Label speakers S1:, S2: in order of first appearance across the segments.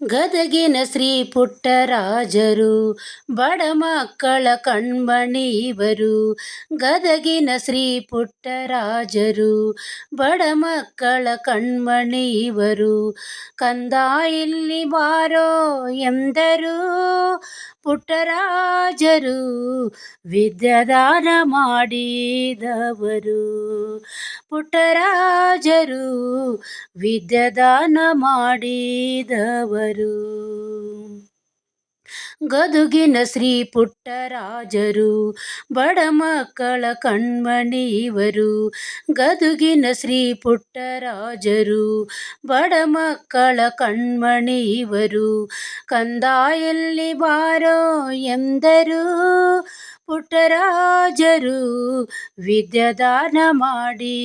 S1: ಗದಗಿನ ಶ್ರೀ ಪುಟ್ಟರಾಜರು, ಬಡ ಮಕ್ಕಳ ಕಣ್ಮಣಿ ಇವರು ಗದಗಿನ ಶ್ರೀ ಪುಟ್ಟರಾಜರು, ಬಡ ಮಕ್ಕಳ ಕಣ್ಮಣಿ ಇವರು ಕಂದ ಇಲ್ಲಿ ಬಾರೋ ಎಂದರು ಪುಟ್ಟರಾಜರು, ವಿದ್ಯಾದಾನ ಮಾಡಿದವರು. ಪುಟ್ಟರಾಜರು, ವಿದ್ಯಾದಾನ ಮಾಡಿದವರು ಗದುಗಿನ ಶ್ರೀ ಪುಟ್ಟರಾಜರು, ಬಡ ಮಕ್ಕಳ ಕಣ್ಮಣಿ ಇವರು ಗದುಗಿನ ಶ್ರೀ ಪುಟ್ಟರಾಜರು, ಬಡ ಮಕ್ಕಳ ಕಣ್ಮಣಿ ಇವರು ಕಂದ ಬಾರೋ ಎಂದರು ಪುಟ್ಟರಾಜರು, ವಿದ್ಯಾದಾನ ಮಾಡಿದವರು.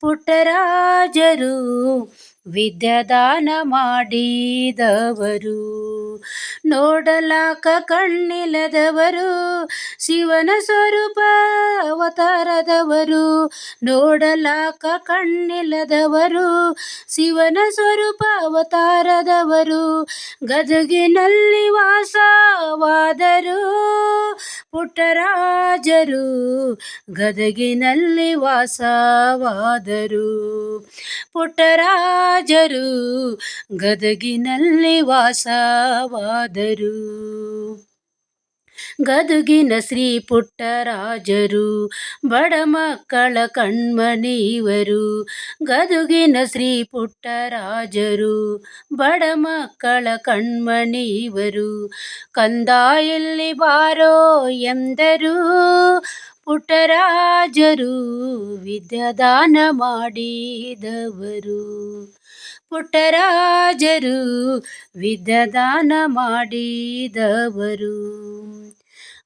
S1: ಪುಟ್ಟರಾಜರು ವಿದ್ಯಾದಾನ ಮಾಡಿದವರು ನೋಡಲಾಕ ಕಣ್ಣಿಲ್ಲದವರು, ಶಿವನ ಸ್ವರೂಪ ಅವತಾರದವರು. ನೋಡಲಾಕ ಕಣ್ಣಿಲ್ಲದವರು, ಶಿವನ ಸ್ವರೂಪ ಅವತಾರದವರು. ಗದಗಿನಲ್ಲಿ ವಾಸವಾದರು ಪುಟ್ಟರಾಜರು, ಗದಗಿನಲ್ಲಿ ವಾಸವಾದರು. ಪುಟ್ಟರಾಜರು ಗದಗಿನಲ್ಲಿ ವಾಸವಾದರು. ಗದುಗಿನ ಶ್ರೀ ಪುಟ್ಟರಾಜರು, ಬಡ ಮಕ್ಕಳ ಕಣ್ಮಣಿವರು ಗದುಗಿನ ಶ್ರೀ ಪುಟ್ಟರಾಜರು, ಬಡ ಮಕ್ಕಳ ಕಣ್ಮಣಿವರು ಕಂದಾಯಲ್ಲಿ ಬಾರೋ ಎಂದರು, ಪುಟ್ಟರಾಜರು ವಿದ್ಯಾದಾನ ಮಾಡಿದವರು. ಪುಟ್ಟರಾಜರು ವಿದ್ಯದಾನ ಮಾಡಿದವರು.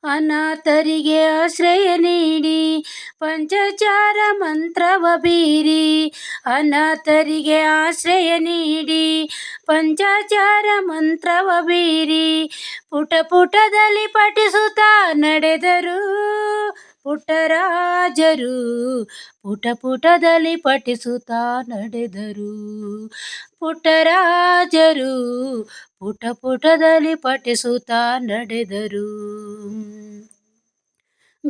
S1: ಅನಾಥರಿಗೆ ಆಶ್ರಯ ನೀಡಿ ಪಂಚಚಾರ ಮಂತ್ರವ ಬೀರಿ ಅನಾಥರಿಗೆ ಆಶ್ರಯ ನೀಡಿ ಪಂಚಚಾರ ಮಂತ್ರವ ಬೀರಿ ಪುಟ ಪುಟದಲ್ಲಿ ಪಠಿಸುತ್ತಾ ನಡೆದರು. ಪುಟ್ಟರಾಜರು ಪುಟ ಪುಟದಲ್ಲಿ ಪಠಿಸುತ್ತಾ ನಡೆದರು. ಪುಟ್ಟರಾಜರು ಪುಟ ಪುಟದಲ್ಲಿ ಪಠಿಸುತ್ತಾ ನಡೆದರು.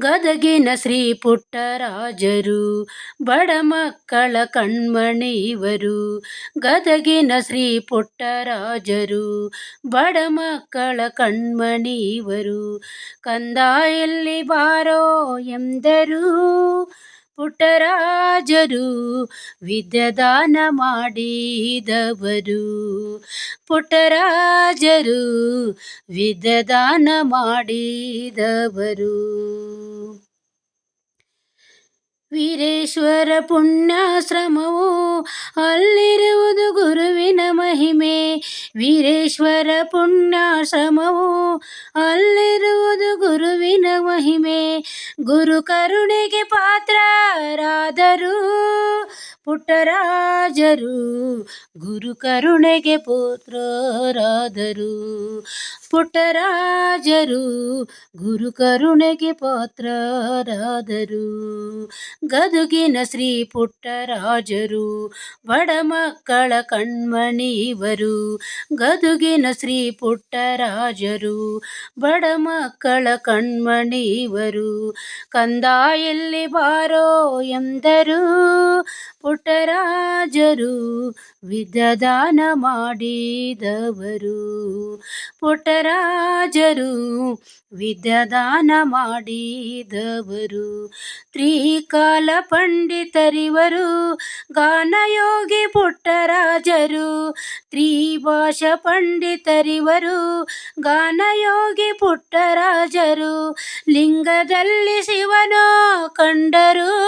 S1: ಗದಗಿನ ಶ್ರೀ ಪುಟ್ಟರಾಜರು, ಬಡ ಮಕ್ಕಳ ಕಣ್ಮಣಿವರು ಗದಗಿನ ಶ್ರೀ ಪುಟ್ಟರಾಜರು, ಬಡ ಮಕ್ಕಳ ಕಣ್ಮಣಿ ಇವರು ಕಂದ ಎಲ್ಲಿ ಬಾರೋ ಎಂದರು ಪುಟ್ಟರಾಜರು, ವಿದ್ಯದಾನ ಮಾಡಿದವರು. ಪುಟ್ಟರಾಜರು, ವಿದ್ಯದಾನ ಮಾಡಿದವರು. ವೀರೇಶ್ವರ ಪುಣ್ಯಾಶ್ರಮವು ಅಲ್ಲಿರುವುದು ಗುರುವಿನ ಮಹಿಮೆ. ವೀರೇಶ್ವರ ಪುಣ್ಯಾಶ್ರಮವು ಅಲ್ಲಿರುವುದು ಗುರುವಿನ ಮಹಿಮೆ. ಗುರು ಕರುಣೆಗೆ ಪಾತ್ರರಾದರು. ಪುಟ್ಟರಾಜರು, ಗುರು ಕರುಣೆಗೆ ಪುತ್ರರಾದರು. ಪುಟ್ಟರಾಜರು, ಗುರು ಕರುಣೆಗೆ ಪಾತ್ರರಾದರು. ಗದುಗಿನ ಶ್ರೀ ಪುಟ್ಟರಾಜರು, ಬಡ ಮಕ್ಕಳ ಕಣ್ಮಣಿವರು ಗದುಗಿನ ಶ್ರೀ ಪುಟ್ಟರಾಜರು, ಬಡ ಮಕ್ಕಳ ಕಣ್ಮಣಿವರು ಕಂದಾಯಲ್ಲಿ ಬಾರೋ ಎಂದರು. ಪುಟ್ಟರಾಜರು ವಿದ್ಯದಾನ ಮಾಡಿದವರು. ಪುಟರಾಜರು ವಿದ್ಯದಾನ ಮಾಡಿದವರು. ತ್ರಿಕಾಲ ಪಂಡಿತರಿವರು, ಗಾನಯೋಗಿ ಪುಟ್ಟರಾಜರು ತ್ರಿಭಾಷ ಪಂಡಿತರಿವರು, ಗಾನಯೋಗಿ ಪುಟ್ಟರಾಜರು ಲಿಂಗದಲ್ಲಿ ಶಿವನೋ ಕಂಡರು.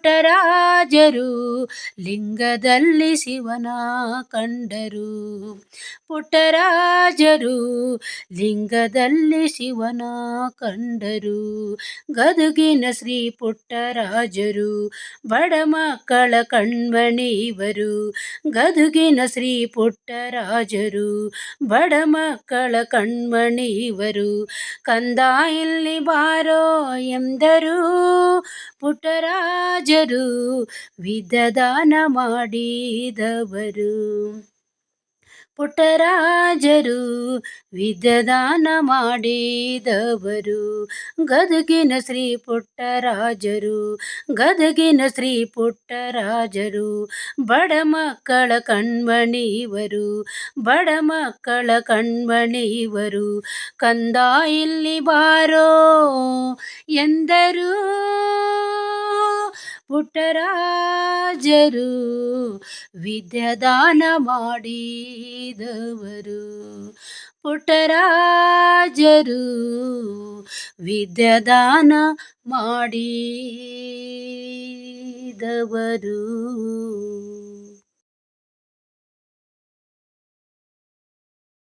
S1: ಪುಟ್ಟರಾಜರು, ಲಿಂಗದಲ್ಲಿ ಶಿವನ ಕಂಡರು. ಪುಟ್ಟರಾಜರು, ಲಿಂಗದಲ್ಲಿ ಶಿವನ ಕಂಡರು. ಗದುಗಿನ ಶ್ರೀ ಪುಟ್ಟರಾಜರು, ಬಡ ಮಕ್ಕಳ ಕಣ್ಮಣಿವರು ಗದುಗಿನ ಶ್ರೀ ಪುಟ್ಟರಾಜರು, ಬಡ ಮಕ್ಕಳ ಕಣ್ಮಣಿವರು ಕಂದ ಇಲ್ಲಿ ಬಾರೋ ಎಂದರು. ಪುಟ್ಟರಾಜರು ವಿಧದಾನ ಮಾಡಿದವರು. ಪುಟ್ಟರಾಜರು ವಿದ್ಯದಾನ ಮಾಡಿದವರು. ಗದಗಿನ ಶ್ರೀ ಪುಟ್ಟರಾಜರು, ಗದಗಿನ ಶ್ರೀ ಪುಟ್ಟರಾಜರು, ಬಡ ಮಕ್ಕಳ ಕಣ್ಮಣಿವರು ಬಡ ಮಕ್ಕಳ ಕಣ್ಮಣಿವರು ಕಂದ ಇಲ್ಲಿ ಬಾರೋ ಎಂದರು. ಪುಟ್ಟರಾಜರು ವಿದ್ಯಾದಾನ ಮಾಡಿದವರು ಪುಟರಾಜರು ವಿದ್ಯಾದಾನ ಮಾಡಿದವರು